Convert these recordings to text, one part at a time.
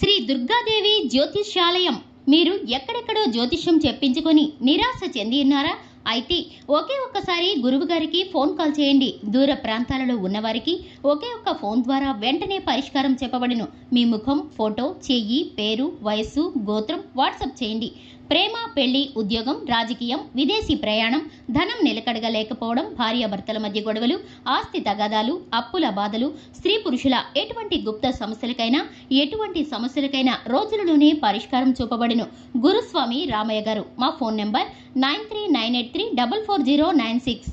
శ్రీ దుర్గాదేవి జ్యోతిష్యాలయం. మీరు ఎక్కడెక్కడో జ్యోతిష్యం చెప్పించుకొని నిరాశ చెంది ఉన్నారా? అయితే ఒకే ఒక్కసారి గురువు గారికి ఫోన్ కాల్ చేయండి. దూర ప్రాంతాలలో ఉన్నవారికి ఒకే ఒక్క ఫోన్ ద్వారా వెంటనే పరిష్కారం చెప్పబడును. మీ ముఖం ఫోటో చెయ్యి పేరు వయస్సు గోత్రం వాట్సాప్ చేయండి. ప్రేమ పెళ్ళి ఉద్యోగం రాజకీయం విదేశీ ప్రయాణం ధనం నిలకడగా లేకపోవడం భార్యాభర్తల మధ్య గొడవలు ఆస్తి తగాదాలు అప్పుల బాధలు స్త్రీ పురుషుల ఎటువంటి గుప్త సమస్యలకైనా ఎటువంటి సమస్యలకైనా రోజులలోనే పరిష్కారం చూపబడును. గురుస్వామి రామయ్య గారు మా phone number nine three nine eight three double four zero nine six.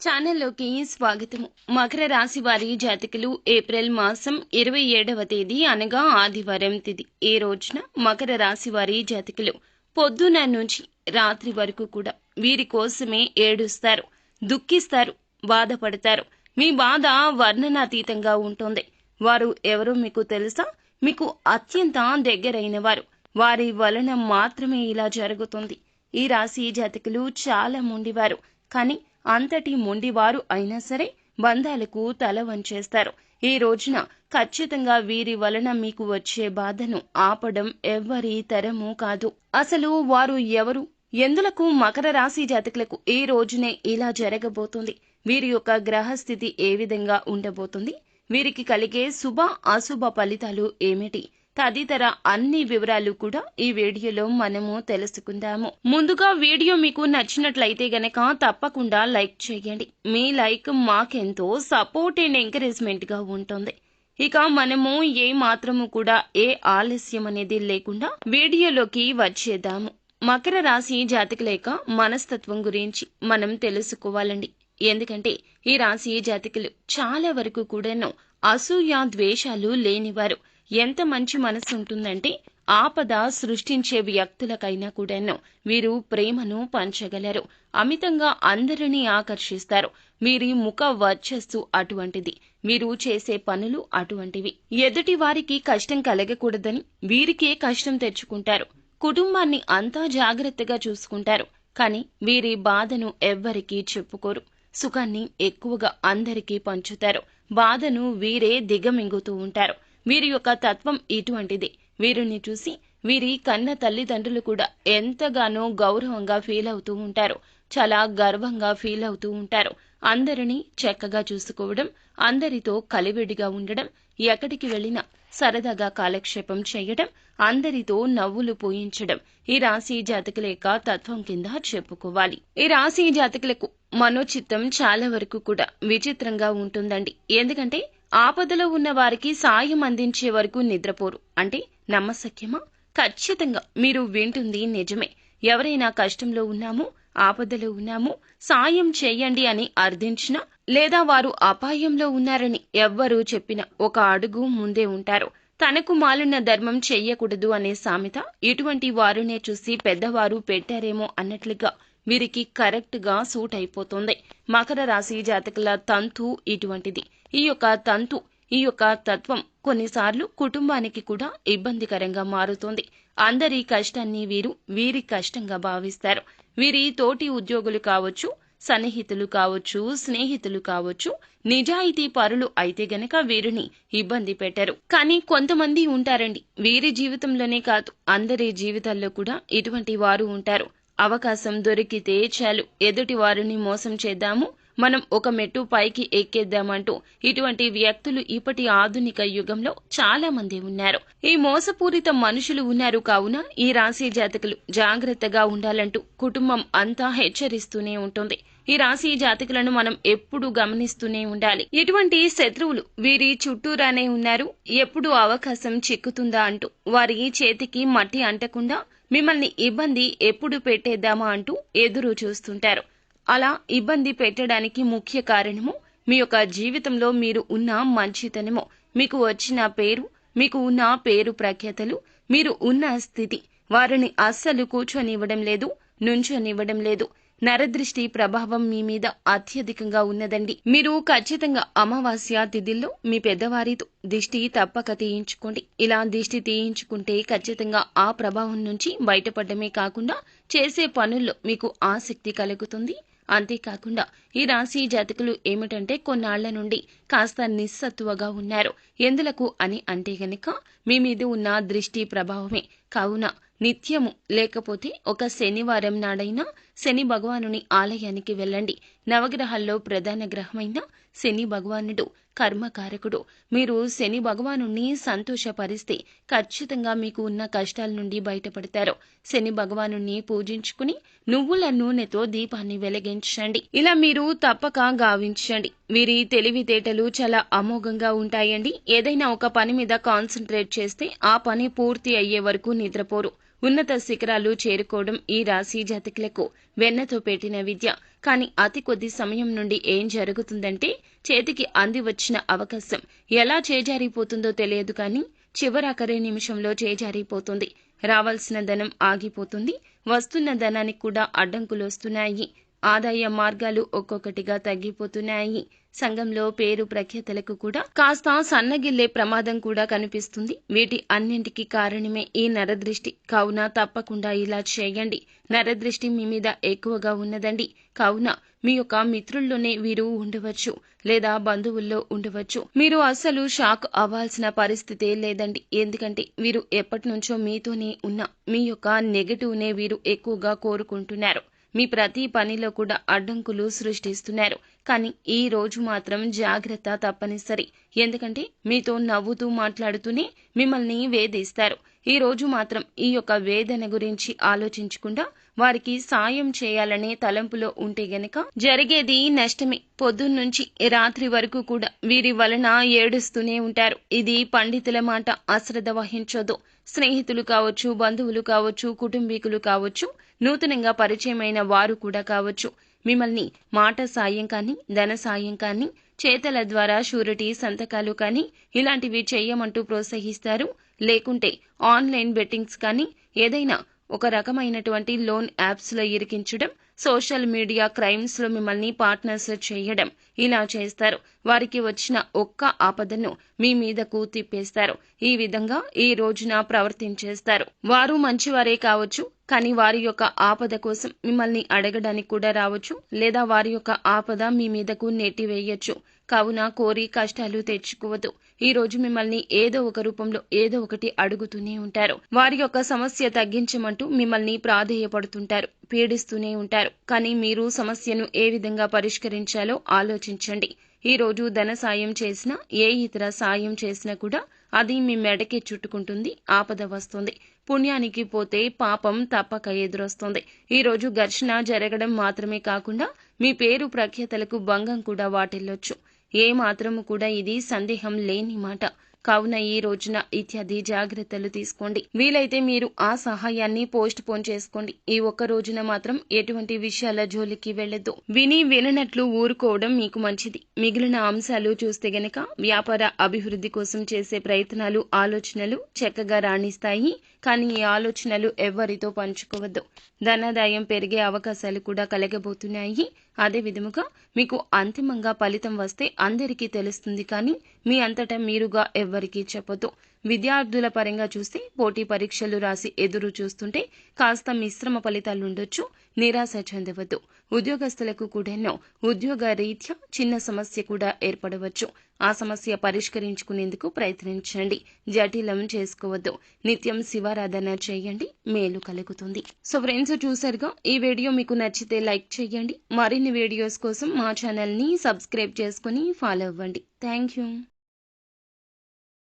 ఛానల్లోకి స్వాగతం మకర రాశి వారి జాతకులు ఏప్రిల్ మాసం ఇరవై ఏడవ తేదీ అనగా ఆదివారం తిది. ఈ రోజున మకర రాశి వారి జాతకులు పొద్దున నుంచి రాత్రి వరకు కూడా వీరి కోసమే ఏడుస్తారు దుఃఖిస్తారు బాధపడతారు. మీ బాధ వర్ణనాతీతంగా ఉంటుంది. వారు ఎవరో మీకు తెలుసా? మీకు అత్యంత దగ్గరైన వారు వారి వలన మాత్రమే ఇలా జరుగుతుంది. ఈ రాశి జాతకులు చాలా మొండివారు. కానీ అంతటి మొండివారు అయినా సరే బంధాలకు తల వంచేస్తారు. ఈ రోజున ఖచ్చితంగా వీరి వలన మీకు వచ్చే బాధను ఆపడం ఎవ్వరి తరము కాదు. అసలు వారు ఎవరు? ఎందులకు మకర రాశి జాతకులకు ఈ రోజునే ఇలా జరగబోతుంది? వీరి యొక్క గ్రహస్థితి ఏ విధంగా ఉండబోతుంది? వీరికి కలిగే శుభ అశుభ ఫలితాలు ఏమిటి? తదితర అన్ని వివరాలు కూడా ఈ వీడియోలో మనము తెలుసుకుందాము. ముందుగా వీడియో మీకు నచ్చినట్లయితే గనక తప్పకుండా లైక్ చేయండి. మీ లైక్ మాకెంతో సపోర్ట్ అండ్ ఎంకరేజ్మెంట్గా ఉంటుంది. ఇక మనము ఏ మాత్రము కూడా ఏ ఆలస్యం అనేది లేకుండా వీడియోలోకి వచ్చేద్దాము. మకర రాశి జాతకుల లేక మనస్తత్వం గురించి మనం తెలుసుకోవాలండి. ఎందుకంటే ఈ రాశి జాతకులు చాలా వరకు కూడాను అసూయ ద్వేషాలు లేనివారు. ఎంత మంచి మనసు ఉంటుందంటే ఆపద సృష్టించే వ్యక్తులకైనా కూడాను వీరు ప్రేమను పంచగలరు. అమితంగా అందరినీ ఆకర్షిస్తారు. వీరి ముఖ వర్చస్సు అటువంటిది. వీరు చేసే పనులు అటువంటివి. ఎదుటి వారికి కష్టం కలగకూడదని వీరికే కష్టం తెచ్చుకుంటారు. కుటుంబాన్ని అంతా జాగ్రత్తగా చూసుకుంటారు. కానీ వీరి బాధను ఎవ్వరికీ చెప్పుకోరు. సుఖాన్ని ఎక్కువగా అందరికీ పంచుతారు. బాధను వీరే దిగమింగుతూ ఉంటారు. వీరి యొక్క తత్వం ఇటువంటిది. వీరిని చూసి వీరి కన్న తల్లిదండ్రులు కూడా ఎంతగానో గౌరవంగా ఫీల్ అవుతూ ఉంటారు. చాలా గర్వంగా ఫీల్ అవుతూ ఉంటారు. అందరినీ చక్కగా చూసుకోవడం అందరితో కలివిడిగా ఉండడం ఎక్కడికి వెళ్ళినా సరదాగా కాలక్షేపం చేయడం అందరితో నవ్వులు పోయించడం ఈ రాశి జాతకుల యొక్క తత్వం కింద చెప్పుకోవాలి. ఈ రాశి జాతకులకు మనోచిత్తం చాలా వరకు కూడా విచిత్రంగా ఉంటుందండి. ఎందుకంటే ఆపదలో ఉన్న వారికి సాయం అందించే వరకు నిద్రపోరు. అంటే నమ్మసక్యమా ఖచ్చితంగా. మీరు వింటుంది నిజమే. ఎవరైనా కష్టంలో ఉన్నాము ఆపదలో ఉన్నాము సాయం చేయండి అని అర్థించినా లేదా వారు అపాయంలో ఉన్నారని ఎవ్వరూ చెప్పినా ఒక అడుగు ముందే ఉంటారు. తనకు మాలిన ధర్మం చెయ్యకూడదు అనే సామెత ఇటువంటి వారునే చూసి పెద్దవారు పెట్టారేమో అన్నట్లుగా వీరికి కరెక్ట్గా సూట్ అయిపోతుంది. మకర రాశి జాతకుల తంతు ఇటువంటిది. ఈ యొక్క తంతు ఈ యొక్క తత్వం కొన్నిసార్లు కుటుంబానికి కూడా ఇబ్బందికరంగా మారుతుంది. అందరి కష్టాన్ని వీరు వీరి కష్టంగా భావిస్తారు. వీరి తోటి ఉద్యోగులు కావచ్చు సన్నిహితులు కావచ్చు స్నేహితులు కావచ్చు నిజాయితీ పరులు అయితే గనక వీరిని ఇబ్బంది పెట్టరు. కానీ కొంతమంది ఉంటారండి. వీరి జీవితంలోనే కాదు అందరి జీవితాల్లో కూడా ఇటువంటి వారు ఉంటారు. అవకాశం దొరికితే చాలు. ఎదుటి వారిని మోసం చేద్దాము. మనం ఒక మెట్టు పైకి ఎక్కేద్దామంటూ ఇటువంటి వ్యక్తులు ఇప్పటి ఆధునిక యుగంలో చాలా మంది ఉన్నారు. ఈ మోసపూరిత మనుషులు ఉన్నారు కావున ఈ రాశి జాతకులు జాగ్రత్తగా ఉండాలంటూ కుటుంబం అంతా హెచ్చరిస్తూనే ఉంటుంది. ఈ రాశి జాతకులను మనం ఎప్పుడు గమనిస్తూనే ఉండాలి. ఇటువంటి శత్రువులు వీరి చుట్టూరానే ఉన్నారు. ఎప్పుడు అవకాశం చిక్కుతుందా అంటూ వారి చేతికి మట్టి అంటకుండా మిమ్మల్ని ఇబ్బంది ఎప్పుడు పెట్టేద్దామా అంటూ ఎదురు చూస్తుంటారు. అలా ఇబ్బంది పెట్టడానికి ముఖ్య కారణము మీ యొక్క జీవితంలో మీరు ఉన్న మంచితనము మీకు వచ్చిన పేరు మీకు ఉన్న పేరు ప్రఖ్యాతలు మీరు ఉన్న స్థితి వారిని అస్సలు కూర్చొనివ్వడం లేదు నుంచొనివ్వడం లేదు. నరదృష్టి ప్రభావం మీ మీద అత్యధికంగా ఉన్నదండి. మీరు ఖచ్చితంగా అమావాస్య తిథిల్లో మీ పెద్దవారితో దిష్టి తప్పక తీయించుకోండి. ఇలా దిష్టి తీయించుకుంటే ఖచ్చితంగా ఆ ప్రభావం నుంచి బయటపడమే కాకుండా చేసే పనుల్లో మీకు ఆసక్తి కలుగుతుంది. అంతేకాకుండా ఈ రాశి జాతకులు ఏమిటంటే కొన్నాళ్ళ నుండి కాస్త నిస్సత్తువగా ఉన్నారు. ఎందులకు అని అంటే గనక మీ మీద ఉన్న దృష్టి ప్రభావమే. కావున నిత్యము లేకపోతే ఒక శనివారం నాడైనా శని భగవానుని ఆలయానికి వెళ్ళండి. నవగ్రహాల్లో ప్రధాన గ్రహమైన శని భగవానుడు కర్మకారకుడు. మీరు శని భగవాను సంతోషపరిస్తే ఖచ్చితంగా మీకు ఉన్న కష్టాల నుండి బయటపడతారు. శని భగవాను పూజించుకుని నువ్వుల నూనెతో దీపాన్ని వెలిగించండి. ఇలా మీరు తప్పక గావించండి. వీరి తెలివితేటలు చాలా అమోఘంగా ఉంటాయండి. ఏదైనా ఒక పని మీద కాన్సన్ట్రేట్ చేస్తే ఆ పని పూర్తి అయ్యే వరకు నిద్రపోరు. ఉన్నత శిఖరాలు చేరుకోవడం ఈ రాశి జాతకులకు వెన్నతో పెట్టిన విద్య. కానీ అతి కొద్ది సమయం నుండి ఏం జరుగుతుందంటే చేతికి అంది వచ్చిన అవకాశం. ఎలా చేజారిపోతుందో తెలియదు కానీ చివరాఖరి నిమిషంలో చేజారిపోతుంది. రావాల్సిన ధనం ఆగిపోతుంది. వస్తున్న ధనానికి కూడా అడ్డంకులు వస్తున్నాయి. ఆదాయ మార్గాలు ఒక్కొక్కటిగా తగ్గిపోతున్నాయి. సంఘంలో పేరు ప్రఖ్యాతలకు కూడా కాస్త సన్నగిల్లే ప్రమాదం కూడా కనిపిస్తుంది. వీటి అన్నింటికి కారణమే ఈ నరదృష్టి. కావున తప్పకుండా ఇలా చేయండి. నరదృష్టి మీ మీద ఎక్కువగా ఉన్నదండి. కావున మీ యొక్క మిత్రుల్లోనే వీరు ఉండవచ్చు లేదా బంధువుల్లో ఉండవచ్చు. మీరు అస్సలు షాక్ అవ్వాల్సిన పరిస్థితే లేదండి. ఎందుకంటే వీరు ఎప్పటి నుంచో మీతోనే ఉన్న మీ యొక్క నెగటివ్నే వీరు ఎక్కువగా కోరుకుంటున్నారు. మీ ప్రతి పనిలో కూడా అడ్డంకులు సృష్టిస్తున్నారు. కానీ ఈ రోజు మాత్రం జాగ్రత్త తప్పనిసరి. ఎందుకంటే మీతో నవ్వుతూ మాట్లాడుతూనే మిమ్మల్ని వేధిస్తారు. ఈ రోజు మాత్రం ఈ యొక్క వేదన గురించి ఆలోచించకుండా వారికి సాయం చేయాలనే తలంపులో ఉంటే గనక జరిగేది నష్టమే. పొద్దున్నుంచి రాత్రి వరకు కూడా వీరి వలన ఏడుస్తూనే ఉంటారు. ఇది పండితుల మాట అశ్రద్ధ వహించదు. స్నేహితులు కావచ్చు బంధువులు కావచ్చు కుటుంబీకులు కావచ్చు నూతనంగా పరిచయమైన వారు కూడా కావచ్చు. మిమ్మల్ని మాట సాయం కానీ ధన సాయం కానీ చేతల ద్వారా షూరిటీ సంతకాలు కానీ ఇలాంటివి చేయమంటూ ప్రోత్సహిస్తారు. లేకుంటే ఆన్లైన్ బెట్టింగ్స్ కానీ ఏదైనా ఒక రకమైనటువంటి లోన్ యాప్స్లో ఇరికించడం సోషల్ మీడియా క్రైమ్స్లో మిమ్మల్ని పార్ట్నర్స్ చేయడం ఇలా చేస్తారు. వారికి వచ్చిన ఒక్క ఆపదను మీ మీదకు తిప్పేస్తారు. ఈ విధంగా ఈ రోజున ప్రవర్తించేస్తారు. వారు మంచివారే కావచ్చు కానీ వారి యొక్క ఆపద కోసం మిమ్మల్ని అడగడానికి కూడా రావచ్చు లేదా వారి యొక్క ఆపద మీ మీదకు నెట్టివేయచ్చు కావున కోరి కష్టాలు తెచ్చుకోవద్దు. ఈ రోజు మిమ్మల్ని ఏదో ఒక రూపంలో ఏదో ఒకటి అడుగుతూనే ఉంటారు. వారి యొక్క సమస్య తగ్గించమంటూ మిమ్మల్ని ప్రాధేయపడుతుంటారు పీడిస్తూనే ఉంటారు. కానీ మీరు సమస్యను ఏ విధంగా పరిష్కరించాలో ఆలోచించండి. ఈ రోజు ధన సాయం చేసినా ఏ ఇతర సాయం చేసినా కూడా అది మీ మెడకి చుట్టుకుంటుంది ఆపద వస్తుంది. పుణ్యానికి పోతే పాపం తప్పక ఎదురొస్తుంది. ఈ రోజు ఘర్షణ జరగడం మాత్రమే కాకుండా మీ పేరు ప్రఖ్యాతలకు భంగం కూడా వాటిల్లొచ్చు. ఏ మాత్రము కూడా ఇది సందేహం లేని మాట. కావున ఈ రోజున ఇత్యాది జాగ్రత్తలు తీసుకోండి. వీలైతే మీరు ఆ సహాయాన్ని పోస్ట్ పోన్ చేసుకోండి. ఈ ఒక్క రోజున మాత్రం ఎటువంటి విషయాల జోలికి వెళ్ళొద్దు విని విననట్లు ఊరుకోవడం మీకు మంచిది. మిగిలిన అంశాలు చూస్తే గనక వ్యాపార అభివృద్ధి కోసం చేసే ప్రయత్నాలు ఆలోచనలు చక్కగా రాణిస్తాయి. కానీ ఈ ఆలోచనలు ఎవరితో పంచుకోవద్దు. ధనాదాయం పెరిగే అవకాశాలు కూడా కలగబోతున్నాయి. అదే విధముగా మీకు అంతిమంగా ఫలితం వస్తే అందరికీ తెలుస్తుంది కానీ మీ అంతటా మీరుగా ఎవ్వరికీ చెప్పదు విద్యార్థుల పరంగా చూస్తే పోటీ పరీక్షలు రాసి ఎదురు చూస్తుంటే కాస్త మిశ్రమ ఫలితాలుండొచ్చు నిరాశ చెందవద్దు. ఉద్యోగస్తులకు కూడానో ఉద్యోగ రీత్యా చిన్న సమస్య కూడా ఏర్పడవచ్చు. ఆ సమస్య పరిష్కరించుకునేందుకు ప్రయత్నించండి. జటిలం చేసుకోవద్దు. నిత్యం శివారాధన చేయండి. మేలు కలుగుతుంది. సో ఫ్రెండ్స్ చూసారుగా ఈ వీడియో మీకు నచ్చితే లైక్ చేయండి. మరిన్ని వీడియోస్ కోసం మా ఛానల్ని సబ్స్క్రైబ్ చేసుకుని ఫాలో అవ్వండి. Thank you.